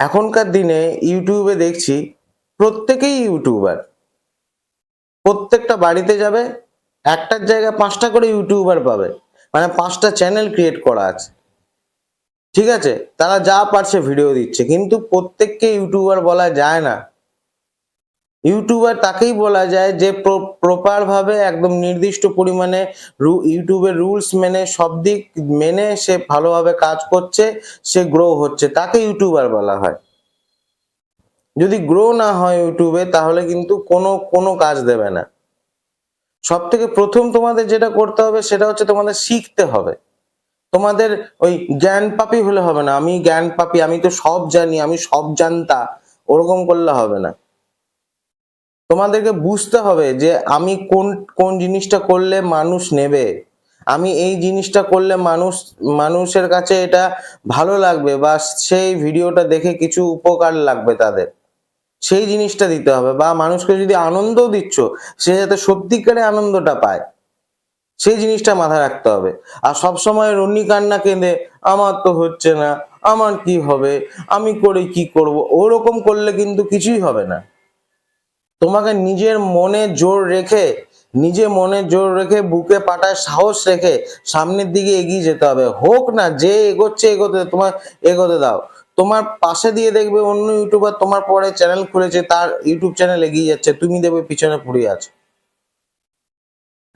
এখনকার দিনে ইউটিউবে দেখছি প্রত্যেকেই ইউটিউবার। প্রত্যেকটা বাড়িতে যাবে, একটার জায়গায় পাঁচটা করে ইউটিউবার পাবে। মানে পাঁচটা চ্যানেল ক্রিয়েট করা আছে। ঠিক আছে? তারা যা পারছে ভিডিও দিচ্ছে। কিন্তু প্রত্যেককে ইউটিউবার বলা যায় না। ইউটিউবার তাকেই বলা যায় যে প্রপার ভাবে একদম নির্দিষ্ট পরিমাণে ইউটিউবের রুলস মেনে সব দিক মেনে সে ভালোভাবে কাজ করছে, সে গ্রো হচ্ছে। তাকে ইউটিউবার বলা হয়। যদি গ্রো না হয় ইউটিউবে, তাহলে কিন্তু কোনো কোনো কাজ দেবে না। সব থেকে প্রথম তোমাদের যেটা করতে হবে, সেটা হচ্ছে তোমাদের শিখতে হবে। তোমাদের ওই জ্ঞান পাপি হলে হবে না। আমি জ্ঞান পাপি, আমি তো সব জানি, আমি সব জানতা, ওরকম করলে হবে না। তোমাদেরকে বুঝতে হবে যে আমি কোন কোন জিনিসটা করলে মানুষ নেবে। আমি এই জিনিসটা করলে মানুষ, মানুষের কাছে এটা ভালো লাগবে বা সেই ভিডিওটা দেখে কিছু উপকার লাগবে তাদের। সেই জিনিসটা দিতে হবে বা মানুষকে যদি আনন্দও দিচ্ছ, সে যাতে সত্যিকারে আনন্দটা পায়। সেই জিনিসটা মাথায় রাখতে হবে। আর সব সময় রন্নি কান্না কেঁদে, আমার তো হচ্ছে না, আমার কি হবে? আমি করে কি করব? ওরকম করলে কিন্তু কিছুই হবে না। তোমাকে নিজের মনে জোর রেখে, নিজে মনে জোর রেখে বুকে পাটায় সাহস রেখে সামনের দিকে এগিয়ে যেতে হবে। হোক না, যে এগোচ্ছে এগোতে, তোমার এগোতে দাও। তোমার পাশে দিয়ে দেখবে অন্য ইউটিউবার তোমার পরে চ্যানেল খুলেছে, তার ইউটিউব চ্যানেল এগিয়ে যাচ্ছে, তুমি দেখবে পিছনে পড়ে আছো।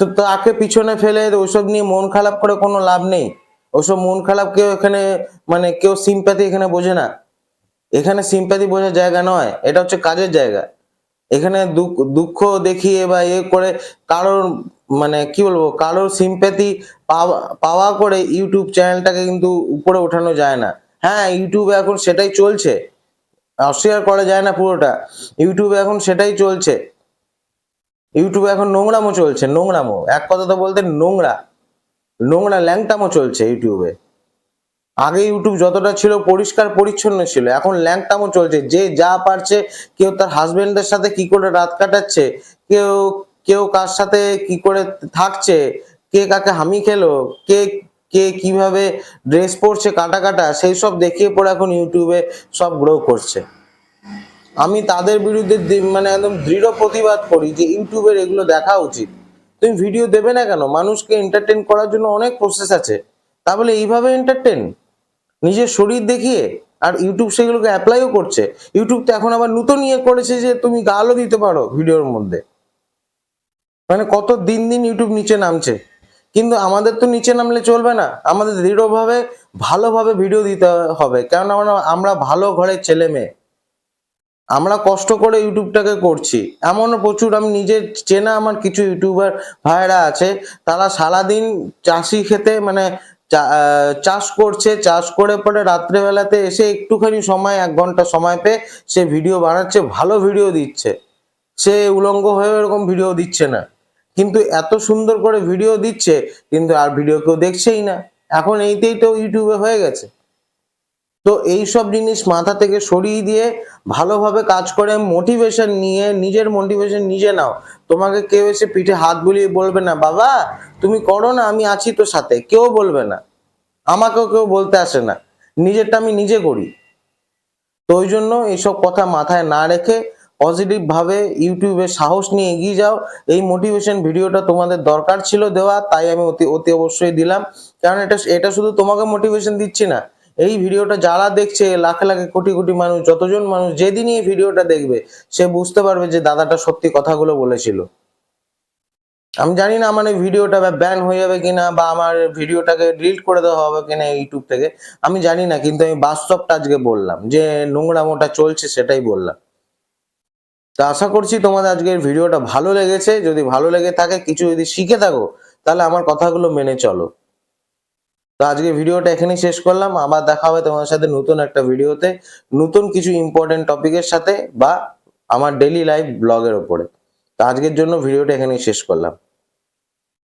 তো তাকে পিছনে ফেলে ওইসব নিয়ে মন খারাপ করে কোনো লাভ নেই। ওসব মন খারাপ কেউ এখানে মানে কেউ সিম্প্যাথি এখানে বোঝে না। এখানে সিম্প্যাথি বোঝার জায়গা নয়, এটা হচ্ছে কাজের জায়গা। এখানে দুঃখ দুঃখ দেখিয়ে বা এ করে কারোর মানে কি বলব, কারোর সিম্প্যাথি পাওয়া পাওয়া করে ইউটিউব চ্যানেলটাকে কিন্তু উপরে ওঠানো যায় না। হ্যাঁ ইউটিউবে এখন সেটাই চলছে। অস্বীকার করা যায় না পুরোটা। ইউটিউবে এখন সেটাই চলছে। ইউটিউবে এখন নোংরামো চলছে নোংরামো এক কথা তো বলতে নোংরা। নোংরা ল্যাংটামো চলছে ইউটিউবে। আগে ইউটিউব যতটা ছিল পরিষ্কার পরিচ্ছন্ন ছিল, এখন ল্যাংটামো চলছে। যে যা পারছে, কেউ তার হাজবেন্ডের সাথে কি করে রাত কাটাচ্ছে, কেউ কেউ কার সাথে কি করে থাকছে, কে কাকে হামি খেলো, কে কে কীভাবে ড্রেস পরছে, কাটা কাটা, সেই সব দেখিয়ে পরে এখন ইউটিউবে সব গ্রো করছে। আমি তাদের বিরুদ্ধে মানে একদম দৃঢ় প্রতিবাদ করি যে ইউটিউবের এগুলো দেখা উচিত। তুমি ভিডিও দেবে না কেন? মানুষকে এন্টারটেন করার জন্য অনেক প্রসেস আছে। তাহলে এইভাবে এন্টারটেন নিজের শরীর দেখিয়ে আর ইউটিউব সেগুলোকে অ্যাপ্লাইও করছে। ইউটিউব তো এখন আবার নতুন ইয়ে করেছে যে তুমি গালও দিতে পারো ভিডিওর মধ্যে। মানে কত দিন দিন ইউটিউব নিচে নামছে। কিন্তু আমাদের তো নিচে নামলে চলবে না। আমাদের দৃঢ়ভাবে, ভালোভাবে ভিডিও দিতে হবে। কারণ আমরা আমরা ভালো ঘরের ছেলে মেয়ে। আমরা কষ্ট করে ইউটিউবটাকে করছি। এমনও প্রচুর আমি নিজে চেনা আমার কিছু ইউটিউবার ভাইরা আছে। তারা সারাদিন চাষি খেতে মানে চাষ করছে, চাষ করে পরে রাত্রেবেলাতে এসে একটুখানি সময়, এক ঘণ্টা সময় পেয়ে সে ভিডিও বানাচ্ছে, ভালো ভিডিও দিচ্ছে। সে উলঙ্গ হয়ে এরকম ভিডিও দিচ্ছে না। কিন্তু এত সুন্দর করে ভিডিও দিচ্ছে, কিন্তু আর ভিডিও কেউ দেখছেই না। এখন এইতেই তো ইউটিউবে হয়ে গেছে। তো এই সব জিনিস মাথা থেকে সরিয়ে দিয়ে ভালোভাবে কাজ করে মোটিভেশন নিয়ে নিজের মোটিভেশন নিজে নাও। তোমাকে কেউ এসে পিঠে হাত বুলিয়ে বলবে না, বাবা, তুমি করো না, আমি আছি তো সাথে। কেউ বলবে না। আমাকেও কেউ বলতে আসে না। নিজেরটা আমি নিজে করি। তো ওই জন্য এইসব কথা মাথায় না রেখে পজিটিভ ভাবে ইউটিউবে সাহস নিয়ে এগিয়ে যাও। এই মোটিভেশন ভিডিওটা তোমাদের দরকার ছিল দেওয়া, তাই আমি অতি অতি অবশ্যই দিলাম। কারণ এটা এটা শুধু তোমাকে মোটিভেশন দিচ্ছি না এই ভিডিওটা যারা দেখছে, লাখ লাখে কোটি কোটি মানুষ, যতজন মানুষ যেদিনই এই ভিডিওটা দেখবে, সে বুঝতে পারবে যে দাদাটা সত্যি কথাগুলো বলেছিল। আমি জানি না আমার এই ভিডিওটা ব্যান হয়ে যাবে কিনা বা আমার ভিডিওটাকে ডিলিট করে দেওয়া হবে কিনা ইউটিউব থেকে, আমি জানি না, কিন্তু আমি বাস্তবটা আজকে বললাম, যে নোংরামোটা চলছে সেটাই বললাম। তো আশা করছি তোমাদের আজকের ভিডিওটা ভালো লেগেছে, যদি ভালো লেগে থাকে, কিছু যদি শিখে থাকো, তাহলে আমার কথাগুলো মেনে চলো। আজকে ভিডিওটা এখানেই শেষ করলাম। আবার দেখা হবে তোমাদের সাথে নতুন একটা ভিডিওতে, নতুন কিছু ইম্পর্টেন্ট টপিকের সাথে বা আমার ডেলি লাইফ ব্লগের ওপরে তো আজকের জন্য ভিডিওটা এখানেই শেষ করলাম।